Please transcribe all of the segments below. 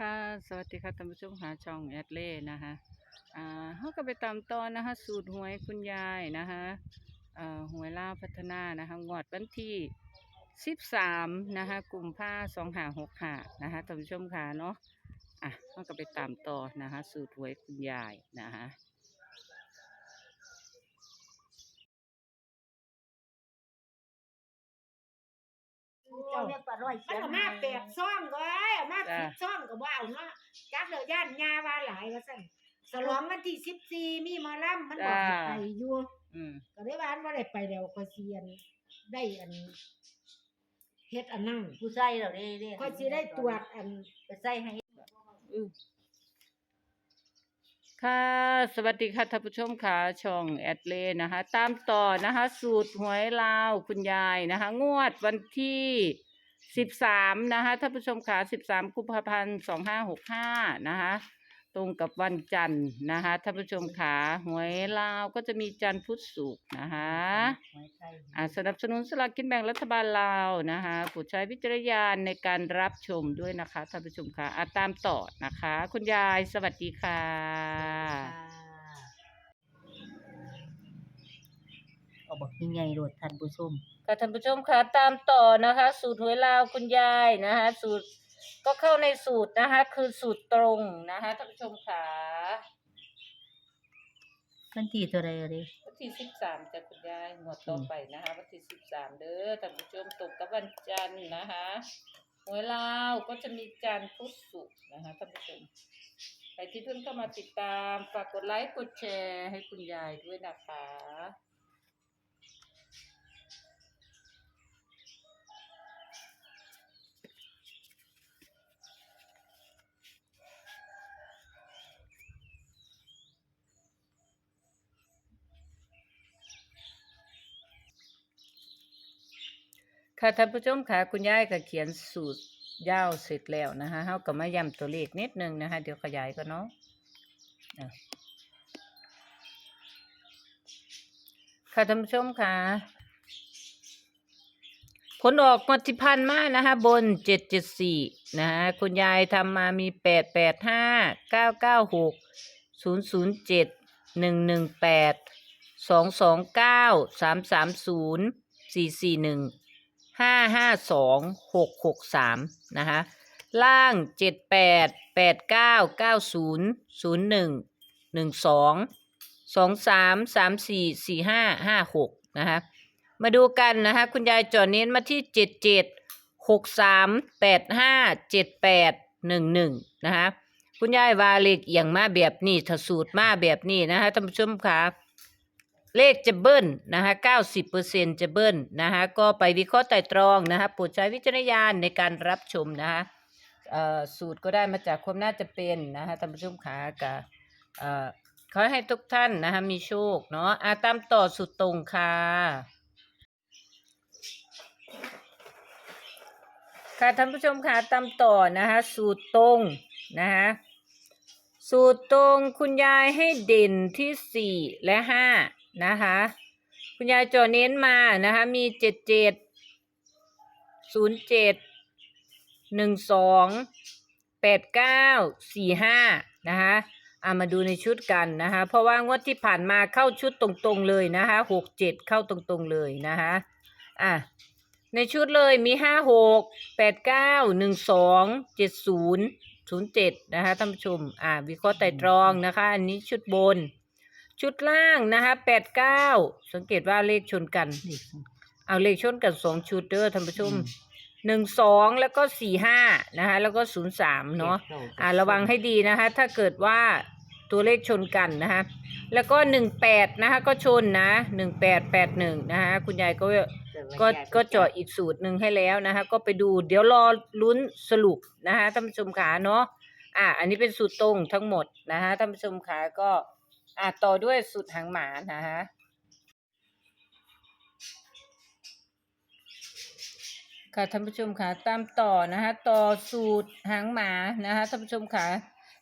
ค่ะ สวัสดีค่ะท่านผู้ชมหาช่องแอดเล่นะคะอ่าเขาก็ไปตามตอนนะคะ สูตรหวยคุณยายนะคะอ่าหวยล่าวพัฒนานะคะงวดวันที่สิบสามนะคะกลุ่มผ้าสองหาหกหานะคะท่านผู้ชมค่ะเนาะอะเขาก็ไปตามต่อนะคะ สูตรหวยคุณยายนะคะ เจ้าเนี่ยปลาร้อยมันเขียนก็มาแปดซ่องก็ไอ้เอามาจ้ะสิบซ่องก็บ่เอาเนาะจักเลยย่านยาว่าหลายว่าซั่นสลองวันที่สิบสี่มีหมอลำมันบอกสิไปอยู่อืมก็ได้ว่าอันบ่ได้ไปแล้วก็เสียนได้อันเฮ็ดอันนั้นผู้ใส่เราได้ได้ก็สิได้ตรวจอัน ไปใส่ให้ อือ ค่ะ สวัสดีค่ะท่านผู้ชมค่ะ ช่องแอดเลนะคะ ตามต่อนะคะ สูตรหวยลาวคุณยายนะคะ งวดวันที่สิบสามนะคะท่านผู้ชมค่ะสิบสามกุมภาพันธ์สองห้าหกห้านะคะ ตรงกับวันจันทร์นะคะท่านผู้ชมค่ะหวยลาวก็จะมีจันทร์พุธศุกร์นะคะไว้ใส่อ่าสนับสนุนสลากกินแบ่งรัฐบาลลาวนะคะโปรดใช้วิจารณญาณในการรับชมด้วยนะคะท่านผู้ชมค่ะอะตามต่อนะคะ คุณยายสวัสดีค่ะเอาบอกยังไงโดดท่านผู้ชมค่ะท่านผู้ชมค่ะตามต่อนะคะ สูตรหวยลาวคุณยายนะคะสูตร ก็เข้าในสูตรนะคะ คือสูตรตรงนะคะท่านผู้ชมค่ะวันที่เท่าไรเลยวันที่สิบสามจะคุณยายงวดต่อไปนะคะวันที่สิบสามเด้อท่านผู้ชมตรงกับวันจันทร์นะคะหวยลาวก็จะมีจันทร์พุธศุกร์นะคะท่านผู้ชมใครที่เพิ่งเข้ามาติดตามฝากกดไลค์กดแชร์ให้คุณยายด้วยนะคะ ค่ะท่านผู้ชมค่ะคุณยายก็เขียนสูตรยาวเสร็จแล้วนะคะเฮาก็มาย้ำตัวเลขนิดนึงนะคะ เดี๋ยวขยายก็เนาะค่ะท่านผู้ชมค่ะผลออกงวดที่พันมานะคะบนเจ็ดเจ็ดสี่นะคะคุณยายทำมามีแปดแปดห้าเก้าเก้าหกศูนย์ศูนย์เจ็ดหนึ่งหนึ่งแปดสองสองเก้าสามสามศูนย์สี่สี่หนึ่ง ห้าห้าสองหกหกสามนะคะล่างเจ็ดแปดแปดเก้าเก้าศูนย์ศูนย์หนึ่งหนึ่งสองสองสามสามสี่สี่ห้าห้าหกนะคะมาดูกันนะคะคุณยายจอเน้นมาที่เจ็ดเจ็ดหกสามแปดห้าเจ็ดแปดหนึ่งหนึ่งนะคะคุณยายวาเลขเอียงมาแบบนี้ถ้าสูตรมาแบบนี้นะคะท่านผู้ชมคะ เลขจะเบิ้ลนะคะเก้าสิบเปอร์เซ็นจะเบิ้ลนะคะก็ไปวิเคราะห์ไต่ตรองนะคะโปรดใช้วิจารณญาณในการรับชมนะคะสูตรก็ได้มาจากความน่าจะเป็นนะคะท่านผู้ชมคะกับเขอให้ทุกท่านนะคะมีโชคเนาะอาตามต่อสุดตรงค่ะค่ะท่านผู้ชมค่ะตามต่อนะคะสูตรตรงนะคะสูตรตรงคุณยายให้เด่นที่สี่และห้า นะคะ คุณยายจอเน้นมานะคะ มีเจ็ดเจ็ดศูนย์เจ็ดหนึ่งสองแปดเก้าสี่ห้านะคะอามาดูในชุดกันนะคะ เพราะว่างวดที่ผ่านมาเข้าชุดตรงๆเลยนะคะหกเจ็ดเข้าตรงๆเลยนะคะอะในชุดเลยมีห้าหกแปดเก้าหนึ่งสองเจ็ดศูนย์ศูนย์เจ็ดนะคะท่านผู้ชมอ่าวิเคราะห์ไต่ตรองนะคะ อันนี้ชุดบน ชุดล่างนะคะแปดเก้าสังเกตว่าเลขชนกัน นี่เอาเลขชนกันสองชุดเด้อท่านผู้ชมอืมหนึ่งสองแล้วก็สี่ห้านะคะแล้วก็ศูนย์สามเนาะอ่าระวังให้ดีนะคะ ถ้าเกิดว่าตัวเลขชนกันนะคะแล้วก็หนึ่งแปดนะคะก็ชนนะหนึ่งแปดแปดหนึ่งนะคะคุณยายก็ก็ก็เจาะอีกสูตรหนึ่งให้แล้วนะคะ ก็ไปดูเดี๋ยวรอลุ้นสรุปนะคะท่านผู้ชมขาเนาะอะอันนี้เป็นสูตรตรงทั้งหมดนะคะท่านผู้ชมขาก็ อะต่อด้วยสูตรหางหมานะคะค่ะท่านผู้ชมขาตามต่อนะคะต่อสูตรหางหมานะคะท่านผู้ชมขา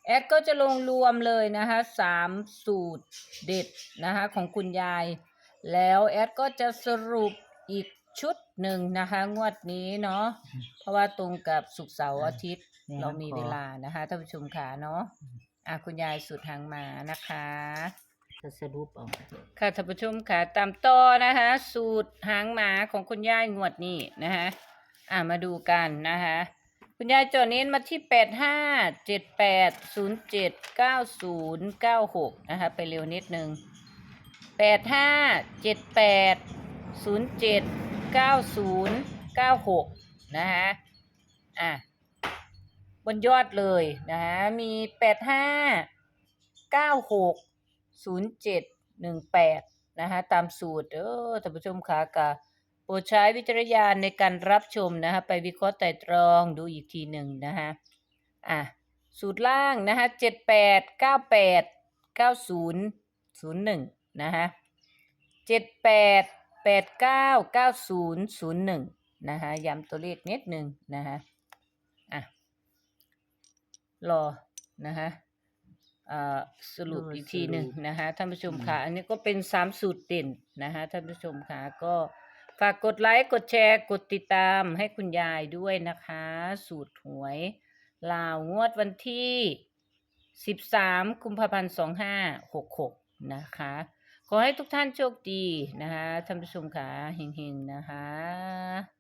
แอดก็จะลงรวมเลยนะคะสามสูตรเด็ดนะคะของคุณยาย แล้วแอดก็จะสรุปอีกชุดหนึ่งนะคะงวดนี้เนาะเพราะว่าตรงกับศุกร์เสาร์อาทิตย์แม่เรามีขอเวลานะคะท่านผู้ชมค่ะเนาะ อะคุณยายสุดทางมานะคะจะสรุปเอาค่ะท่านผู้ชมค่ะตามต่อนะคะ สูตรหางหมาของคุณยายงวดนี้นะคะอะมาดูกันนะคะคุณยายจอเน้นมาที่แปดห้าเจ็ดแปดศูนย์เจ็ดเก้าศูนย์เก้าหกนะคะไปเร็วนิดนึงแปดห้าเจ็ดแปดศูนย์เจ็ดเก้าศูนย์เก้าหกนะคะอะ บนยอดเลยนะคะมีแปดห้าเก้าหกศูนย์เจ็ดหนึ่งแปดนะคะตามสูตรเออท่านผู้ชมค่ะกะโปรดใช้วิจารณญาณในการรับชมนะคะไปวิเคราะห์ไต่ตรองดูอีกทีหนึ่งนะคะอะสูตรล่างนะคะเจ็ดแปดเก้าแปดเก้าศูนย์ศูนย์หนึ่งนะคะเจ็ดแปดแปดเก้าเก้าศูนย์ศูนย์หนึ่งนะคะย้ำตัวเลขนิดหนึ่งนะคะ รอนะคะอ่าสรุปอีกทีหนึ่งนะคะท่านผู้ชมค่ะ อันนี้ก็เป็นสามสูตรเด่นนะคะท่านผู้ชมค่ะก็ฝากกดไลค์กดแชร์กดติดตามให้คุณยายด้วยนะคะ สูตรหวยลาวงวดวันที่สิบสามกุมภาพันธ์สองห้าหกหกนะคะ ขอให้ทุกท่านโชคดีนะคะท่านผู้ชมค่ะเฮงๆนะคะ